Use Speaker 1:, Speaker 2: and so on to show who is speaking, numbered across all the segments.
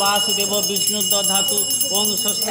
Speaker 1: বাসুদেব বিষ্ণু ধাতু ওং স্বস্তি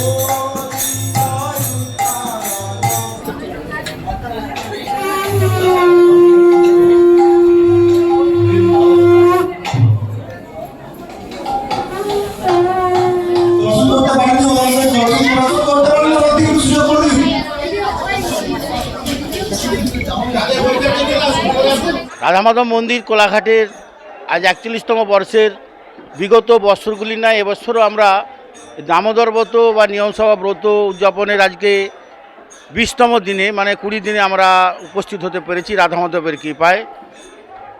Speaker 2: রাধা মাধব মন্দির, কোলাঘাটের আজ একচল্লিশতম বর্ষের বিগত বছরগুলি না এবছরও আমরা দামোদর ব্রত বা নিয়মসভা ব্রত উদযাপনের আজকে বিশতম দিনে মানে কুড়ি দিনে আমরা উপস্থিত হতে পেরেছি রাধা মাধবের কৃপায়।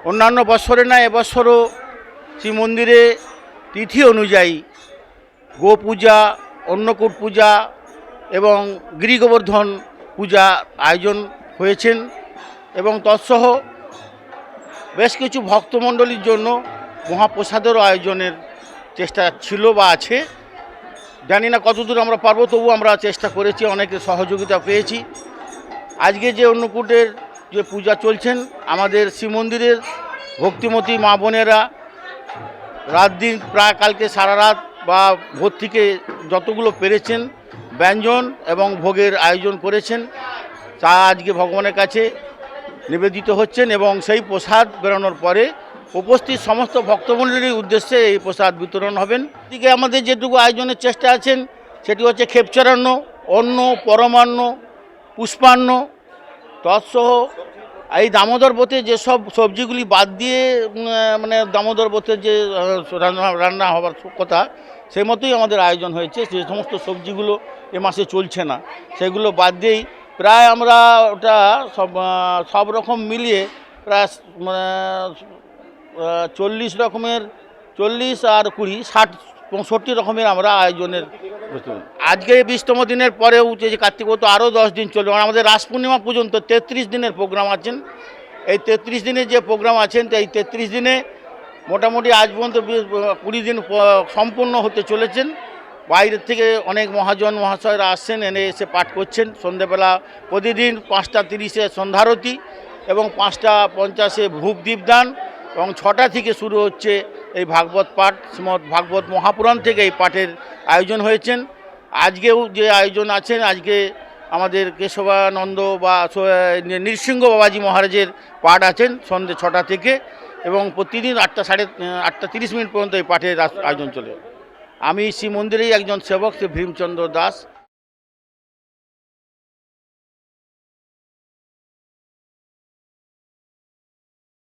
Speaker 2: অন্যান্য বছরে না এবছরও শ্রী মন্দিরে তিথি অনুযায়ী গো পূজা অন্নকূট পূজা এবং গিরিগোবর্ধন পূজা আয়োজন হয়েছেন। এবং তৎসহ বেশ কিছু ভক্তমণ্ডলীর জন্য মহাপ্রসাদেরও আয়োজনের চেষ্টা ছিল বা আছে। জানি না কতদূর আমরা পারব তবু আমরা চেষ্টা করেছি অনেকের সহযোগিতা পেয়েছি। আজকে যে অন্নকূটের যে পূজা চলছেন, আমাদের শ্রীমন্দিরের ভক্তিমতী মা বোনেরা রাত দিন প্রায় কালকে সারা রাত বা ভোর থেকে যতগুলো পেরেছেন, ব্যঞ্জন এবং ভোগের আয়োজন করেছেন, তা আজকে ভগবানের কাছে নিবেদিত হচ্ছেন এবং সেই প্রসাদ বেরোনোর পরে উপস্থিত সমস্ত ভক্তমণ্ডলীর উদ্দেশ্যে এই প্রসাদ বিতরণ হবেন। এদিকে আমাদের যেটুকু আয়োজনের চেষ্টা আছেন, সেটি হচ্ছে ক্ষেপচারান্ন, অন্ন, পরমান্ন, পুষ্পান্ন, তৎসহ এই দামোদর বোতে যেসব সবজিগুলি বাদ দিয়ে মানে দামোদর বোতে যে রান্না রান্না হওয়ার কথা, সেই মতোই আমাদের আয়োজন হয়েছে। যে সমস্ত সবজিগুলো এ মাসে চলছে না, সেগুলো বাদ দিয়েই প্রায় আমরা ওটা সব সব রকম মিলিয়ে প্রায় মানে চল্লিশ রকমের চল্লিশ আর কুড়ি ষাট পঁয়ষট্টি রকমের আমরা আয়োজনের আজকে বিশতম দিনের পরেও যে কার্তিক তো আরও দশ দিন চলবে আমাদের রাস পূর্ণিমা পর্যন্ত তেত্রিশ দিনের প্রোগ্রাম আছেন। এই তেত্রিশ দিনের যে প্রোগ্রাম আছেন তো এই তেত্রিশ দিনে মোটামুটি আজ পর্যন্ত কুড়ি দিন সম্পূর্ণ হতে চলেছেন। বাইরের থেকে অনেক মহাজন মহাশয়রা আসছেন, এনে এসে পাঠ করছেন। সন্ধেবেলা প্রতিদিন পাঁচটা তিরিশে সন্ধ্যারতি এবং পাঁচটা পঞ্চাশে ভূপ দীপদান এবং ছটা থেকে শুরু হচ্ছে এই ভাগবত পাঠ। শ্রীমৎ ভাগবত মহাপুরাণ থেকে এই পাঠের আয়োজন হয়েছেন। আজকেও যে আয়োজন আছেন, আজকে আমাদের কেশবানন্দ বা নৃসিংহ বাবাজি মহারাজের পাঠ আছেন সন্ধ্যে ছটা থেকে এবং প্রতিদিন আটটা সাড়ে, আটটা তিরিশ মিনিট পর্যন্ত এই পাঠের আয়োজন চলে। আমি শ্রী মন্দিরেই একজন সেবক শ্রী ভীমচন্দ্র দাস।